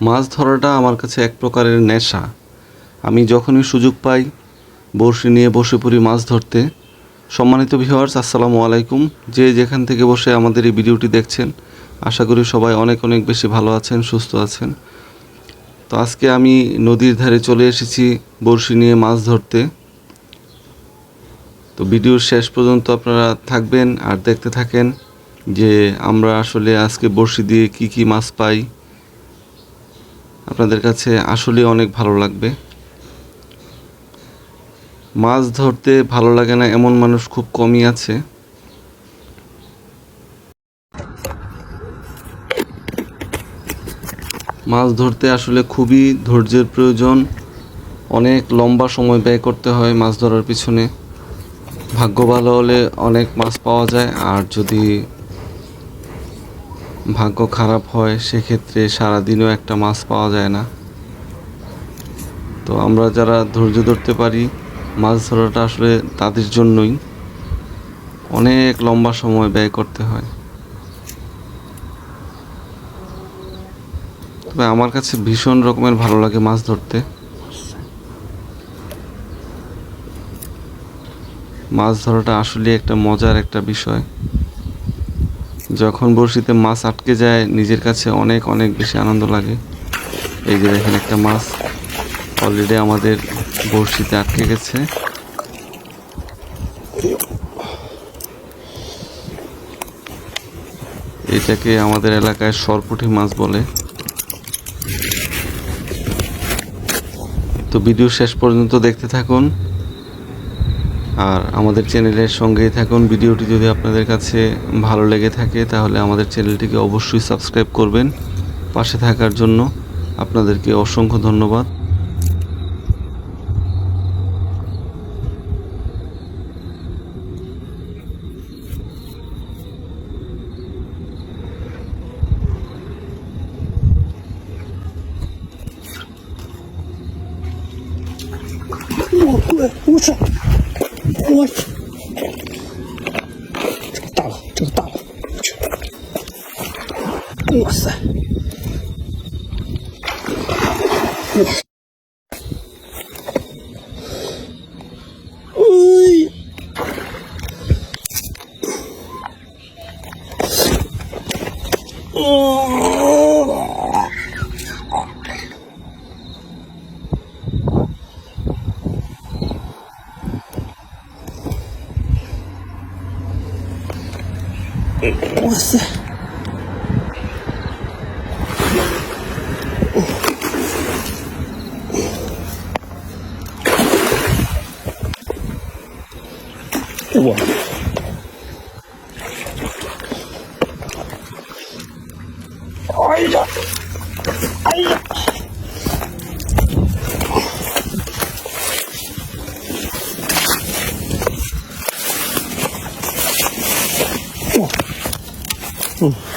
মাছ ধরাটা আমার কাছে এক প্রকারের নেশা। আমি যখনই সুযোগ পাই, বড়শি নিয়ে বসে পড়ি মাছ ধরতে। সম্মানিত ভিউয়ার্স আসসালামু আলাইকুম। যে যেখান থেকে বসে আমাদের এই ভিডিওটি দেখছেন, আশা করি সবাই অনেক অনেক বেশি ভালো আছেন, সুস্থ আছেন। তো আজকে আমি নদীর ধারে চলে এসেছি বড়শি নিয়ে মাছ ধরতে। তো ভিডিওর শেষ পর্যন্ত আপনারা থাকবেন আর দেখতে থাকেন যে আমরা আসলে আজকে বড়শি দিয়ে কি কি মাছ পাই। আপনাদের কাছে আসলে অনেক ভালো লাগবে। মাছ ধরতে ভালো লাগে না, এমন মানুষ খুব কমই আছে। মাছ ধরতে আসলে খুবই ধৈর্যের প্রয়োজন। অনেক লম্বা সময় ব্যয় করতে হয় মাছ ধরার পিছনে। ভাগ্য ভালো হলে অনেক মাছ পাওয়া যায়, আর যদি ভাগ্য খারাপ হয়, সেক্ষেত্রে সারাদিনও একটা মাছ পাওয়া যায় না। তো আমরা যারা ধৈর্য ধরতে পারি, মাছ ধরাটা আসলে তাদের জন্যই। অনেক লম্বা সময় ব্যয় করতে হয়। তবে আমার কাছে ভীষণ রকমের ভালো লাগে মাছ ধরতে। মাছ ধরাটা আসলে একটা মজার একটা বিষয়। যখন বড়শিতে মাছ আটকে যায়, নিজের কাছে অনেক অনেক বেশি আনন্দ লাগে। এই যে দেখেন একটা মাছ অলরেডি আমাদের বড়শিতে আটকে গেছে। এটাকে আমাদের এলাকায় সরপুঁটি মাছ বলে। তো ভিডিও শেষ পর্যন্ত দেখতে থাকুন। আর আমাদের চ্যানেলের সঙ্গেই থাকুন ভিডিওটি যদি আপনাদের কাছে ভালো লেগে থাকে তাহলে আমাদের চ্যানেলটিকে অবশ্যই সাবস্ক্রাইব করবেন পাশে থাকার জন্য আপনাদেরকে অসংখ্য ধন্যবাদ 我我我去！这个大了，这个大了，我去！哇塞！哇！哎！哦！哇塞！哇，哎呀，哎呀！Listen.